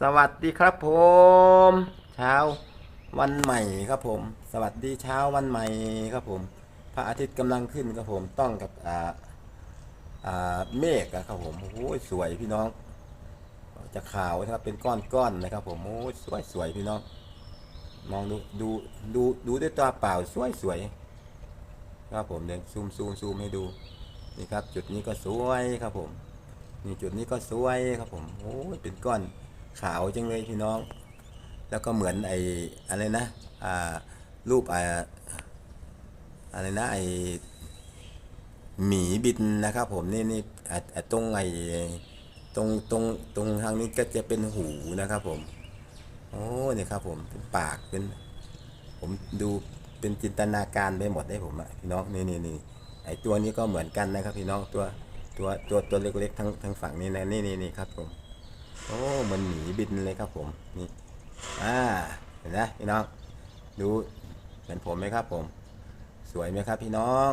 สวัสดีครับผม เช้าวันใหม่ครับผม สวัสดีเช้าวันใหม่ครับผม พระอาทิตย์กำลังขึ้นครับผมต้องกับอ่าอ่าเมฆครับผมโอ้ยสวยพี่น้อง จะขาวนะครับเป็นก้อนๆนะครับผมโอ้ยสวยสวยพี่น้อง มองดูดูดูดูด้วยตาเปล่าสวยสวยครับผมเดี๋ยวซูมซูมซูมให้ดูนี่ครับ จุดนี้ก็สวยครับผมนี่จุดนี้ก็สวยครับผมโอ้ยเป็นก้อน ขาวจังเลยพี่น้อง แล้วก็เหมือนไอ้อะไรนะอ่ารูปอ่าอะไรนะไอ้หมีบินนะครับผมนี่นี่ตรงไอ้ตรงตรงตรงทางนี้ก็จะเป็นหูนะครับผม โอ้เนี่ยครับผมเป็นปากเป็น ผมดูเป็นจินตนาการไปหมดได้ผมอะพี่น้องนี่นี่นี่ไอตัวนี้ก็เหมือนกันนะครับพี่น้องตัวตัวตัวตัวเล็กๆทั้งทั้งฝั่งนี้นะนี่นี่นี่ครับผม โอ้มันหมีบินเลยครับผมนี่อ่าเห็นไหมพี่น้อง ดูเหมือนผมไหมครับผม สวยไหมครับพี่น้อง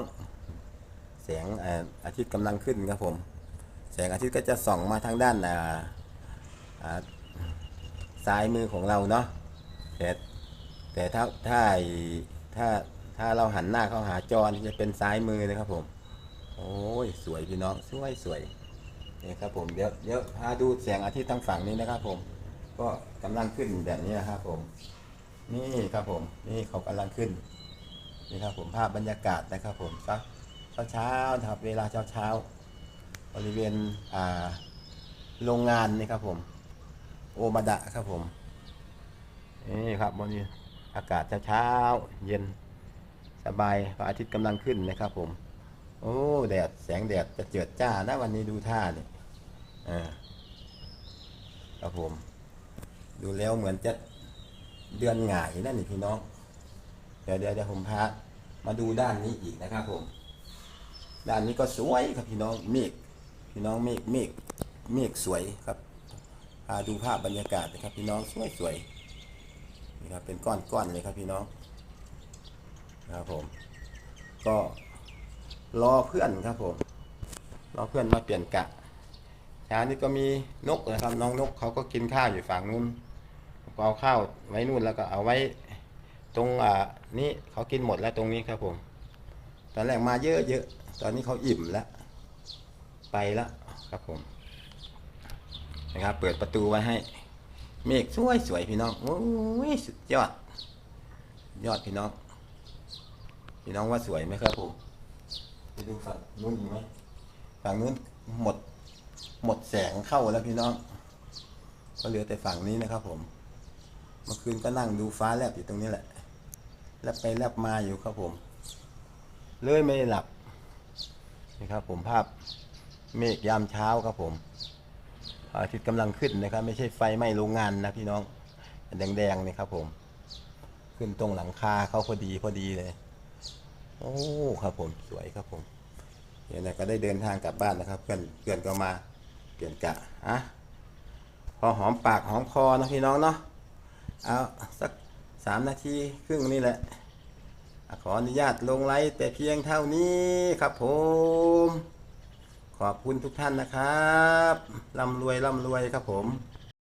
แสงออาทิตย์กำลังขึ้นครับผม แสงอาทิตย์ก็จะส่องมาทางด้านอ่าซ้ายมือของเราเนาะแต่แต่ถ้าถ้าถ้าถ้าเราหันหน้าเข้าหาจอนจะเป็นซ้ายมือนะครับผม โอ้ยสวยพี่น้องสวยสวย นี่ครับผมเดี๋ยวเดี๋ยวพาดูแสงอาทิตย์ทางฝั่งนี้นะครับ ผม ก็กำลังขึ้นแบบนี้นะครับผม นี่ครับผม นี่เขากำลังขึ้น นี่ครับผมภาพบรรยากาศนะครับ ผมสักเช้าเช้าๆครับ เวลาเช้าเช้าๆบริเวณอ่าโรงงานนี่ครับผม โอมาดะครับผม นี่ครับวันนี้อากาศเช้าๆเย็นสบายพระอาทิตย์กำลังขึ้นนะครับผม โอ้แดดแสงแดดจะเจิดจ้านะวันนี้ดูท่าเนี่ยอ่าครับผม ดูแล้วเหมือนจะเดือนหงายนั่นนี่พี่น้อง เดี๋ยวเดี๋ยวผมพามาดูด้านนี้อีกนะครับผม ด้านนี้ก็สวยครับพี่น้องเมฆพี่น้องเมฆเมฆเมฆสวยครับพาดูภาพบรรยากาศนะครับพี่น้องสวยสวยนี่ครับเป็นก้อนๆเลยครับพี่น้องนะครับผม ก็ รอเพื่อนครับผมรอเพื่อนมาเปลี่ยนกะช้านี้ก็มีนกนะครับน้องนกเขาก็กินข้าวอยู่ฝั่งนู้นก็เอาข้าวไว้นู่นแล้วก็เอาไว้ตรงอ่านี้เขากินหมดแล้วตรงนี้ครับผม ตอนแรกมาเยอะๆตอนนี้เขาอิ่มแล้ว ไปแล้วครับผมนะครับ เปิดประตูไว้ให้ เมฆสวยสวยพี่น้องโอ้ยสุดยอด ยอดพี่น้อง พี่น้องว่าสวยไหมครับผม ดูฝั่งนู้นอีกไหมฝั่งนู้นหมดหมดแสงเข้าแล้วพี่น้อง ก็เหลือแต่ฝั่งนี้นะครับ ผม เมื่อคืนก็นั่งดูฟ้าแลบอยู่ตรงนี้แหละแลบไปแลบมาอยู่ครับผม เลยไม่หลับนี่ครับ ผมภาพเมฆยามเช้าครับผมอาทิตย์กำลังขึ้นนะครับ ไม่ใช่ไฟไหม้โรงงานนะพี่น้อง แดงๆนี่ครับผม ขึ้นตรงหลังคาเขาพอดีพอดีเลย โอ้ครับผมสวยครับผมเดี๋ยวนะก็ได้เดินทางกลับบ้านนะครับเพื่อนเพื่อนก็มาเปลี่ยนกะอะพอหอมปากหอมคอนะพี่น้องเนาะเอาสักสามนาทีครึ่งนี่แหละอะขออนุญาตลงไลฟ์แต่เพียงเท่านี้ครับผม ขอบคุณทุกท่านนะครับร่ำรวยร่ำรวยครับผม